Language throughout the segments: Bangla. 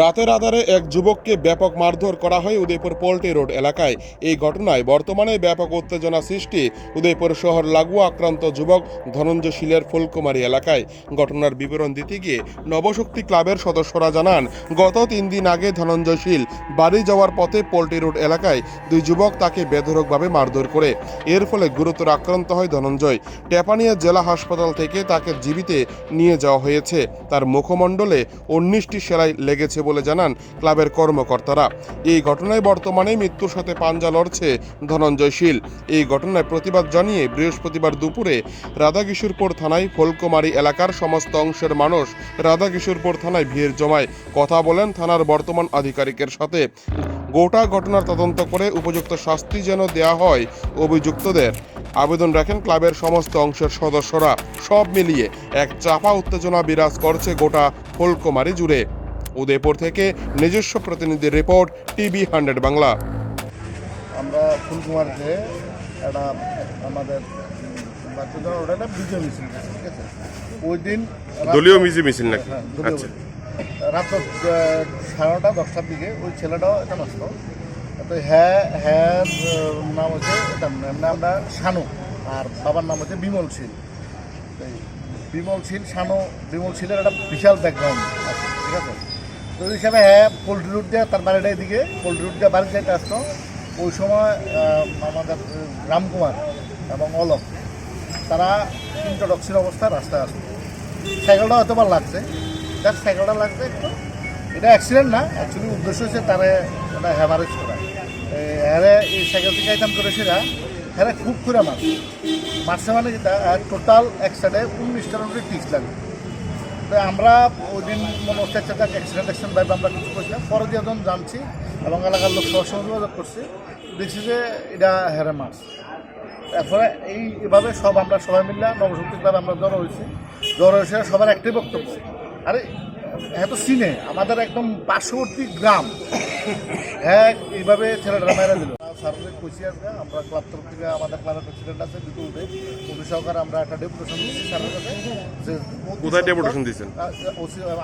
রাতের আধারে এক যুবককে ব্যাপক মারধর করা হয় উদয়পুর পোল্ট্রি রোড এলাকায়। এই ঘটনায় বর্তমানে ব্যাপক উত্তেজনা সৃষ্টি উদয়পুর শহর লাগোয়া আক্রান্ত যুবক ধনঞ্জয় শীলের ফুলকুমারী এলাকায়। ঘটনার বিবরণ দিতে গিয়ে নবশক্তি ক্লাবের সদস্যরা জানান, গত তিন দিন আগে ধনঞ্জয় শীল বাড়ি যাওয়ার পথে পোল্ট্রি রোড এলাকায় দুই যুবক তাকে বেধরকভাবে মারধর করে। এর ফলে গুরুতর আক্রান্ত হয় ধনঞ্জয়। টেপানিয়া জেলা হাসপাতাল থেকে তাকে জীবিতে নিয়ে যাওয়া হয়েছে। তার মুখমণ্ডলে উনিশটি সেলাই লেগেছে বলে জানান ক্লাবের কর্মকর্তারা। এই ঘটনায় বর্তমানে মৃত্যুর সাথে পাঞ্জা লড়ছে ধনঞ্জয় শীল। এই ঘটনায় প্রতিবাদ জানিয়ে বৃহস্পতিবার দুপুরে রাধাকিশোরপুর থানায় ফলকুমারী এলাকার সমস্ত অংশের মানুষ রাধাকিশোরপুর থানায় ভিড় জমায়। কথা বলেন থানার বর্তমান আধিকারিকের সাথে। গোটা ঘটনার তদন্ত করে উপযুক্ত শাস্তি যেন দেয়া হয় অভিযুক্তদের। আবেদন রাখেন ক্লাবের সমস্ত অংশের সদস্যরা। সব মিলিয়ে এক চাপা উত্তেজনা বিরাজ করছে গোটা ফুলকুমারী জুড়ে। উদয়পুর থেকে নিজস্ব প্রতিনিধির রিপোর্ট টিভি হান্ড্রেড বাংলা। আমরা ফুলকুমারিতে একটা আমাদের বাচ্চাদের ওটা একটা বিজয় মিছিল ঠিক আছে? ওই দিন দলীয় মিজি মিছিল নাকি? হ্যাঁ, দলীয় আচ্ছা। রাত সাড়ে নটা দশটার দিকে ওই ছেলেটাও এটা নষ্ট তো হ্যাঁ হ্যাঁ নাম হচ্ছে এটা নামটা শানু আর বাবার নাম হচ্ছে বিমল শীল। তো বিমল শীল শানু বিমল শীলের একটা বিশাল ব্যাকগ্রাউন্ড আছে ঠিক আছে? তো হিসাবে হ্যাঁ পোল্ট্রি রুট দিয়ে, তার বাড়িটা এদিকে পোল্ট্রি রুট দিয়ে বাড়ি যাইতে আসতো। ওই সময় আমাদের রামকুমার এবং অলক, তারা ইন্ট্রোডাকশন অবস্থায় রাস্তায় আসতো। সাইকেলটা হয়তো বা লাগছে। যার সাইকেলটা লাগছে একটু। এটা অ্যাক্সিডেন্ট না অ্যাকচুয়ালি উদ্দেশ্য হচ্ছে তারে এটা হ্যাভারেজ করা। হ্যারে, এই সাইকেল থেকে আইতাম করে সেটা হ্যাঁ খুব করে মারছে। মারছে মানে টোটাল এক সাইডে উনিশটার উপরে টিক্স লাগে তো আমরা ওই দিন মনে হচ্ছে একটা অ্যাক্সিডেন্ট অ্যাক্সিডেন্ট ভাবে আমরা কিছু করছিলাম। পরে দিয়ে যখন জানছি এবং এলাকার লোক সঙ্গে করছি। দেখছি যে এটা হেরে মাছ। তারপরে এই এভাবে সব আমরা সবাই মিললে ক্লাব আমরা জড়ো হয়েছি। জড়ো হয়েছে সবার একটাই বক্তব্য। আরে হ্যাঁ তো সিনে, আমাদের একদম পার্শ্ববর্তী গ্রাম। হ্যাঁ এইভাবে ছেলেটা মেরে দিল। স্যারকে কইছি আজকে আমরা ক্লাব তরফ থেকে আমাদের ক্লাবের প্রেসিডেন্ট আছে দুটো উঠে উনি সহকারে আমরা একটা ডেপুটেশন দিচ্ছি স্যারের কাছে। যে কোথায় ডেপুটেশন দিয়েছেন?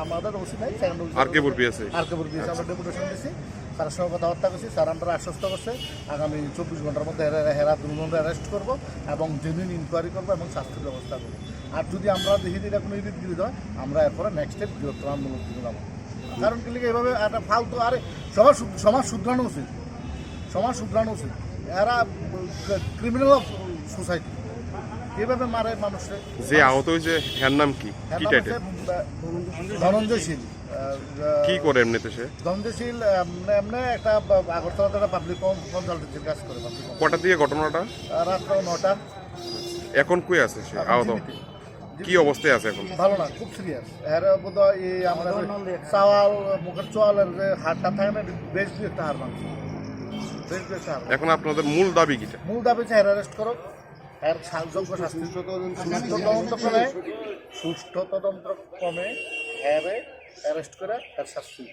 আমাদের ওসি নাই আর কে বলবি আছে? আর কেবল দিয়েছে আমরা ডেপুটেশন দিয়েছি স্যারের সঙ্গে কথাবার্তা করছি স্যার আমরা আশ্বস্ত করছে আগামী চব্বিশ ঘণ্টার মধ্যে হেরা দুজনকে অ্যারেস্ট করব এবং জেনুইন ইনকোয়ারি করব এবং শাস্তির ব্যবস্থা করব। আর যদি আমরা দেখি যে এটা কোনো ইডিটগিরি হয় আমরা এরপরে নেক্সট স্টেপ বৃহত্তর আন্দোলন কারণ কি এভাবে একটা ফালতু আরে সমাজ সমাজ শুধরানো উচিত। সমাজ শুধরানো উচিত এরা ক্রিমিনাল অফ সোসাইটি এভাবে মারে মানুষে যে আহত হয়েছে হ্যার নাম কি? কি টাইটেল ধনঞ্জয় শীল কি করে এমনিতে সে? ধনঞ্জয়শীল এমনি এমনি একটা আগরতলাতে একটা পাবলিক কনসালটেন্সির কাজ করে কটা দিয়ে ঘটনাটা? রাত্র নটা। এখন কই আছে সে আহত। কি অবস্থায় আছে এখন? ভালো না খুব সিরিয়াস এর বোধ হয় এই আমরা চাওয়াল মুখের চোয়ালের যে হাড়টা থাকে না বেশ একটা হাড় মাংস এখন আপনাদের মূল দাবি কিটা? মূল দাবি হচ্ছে অ্যারেস্ট করো। এর যোগ্য শাস্তি সুষ্ঠু তদন্ত ক্রমে সুষ্ঠু তদন্ত ক্রমে হ্যারে অ্যারেস্ট করে তার শাস্তি।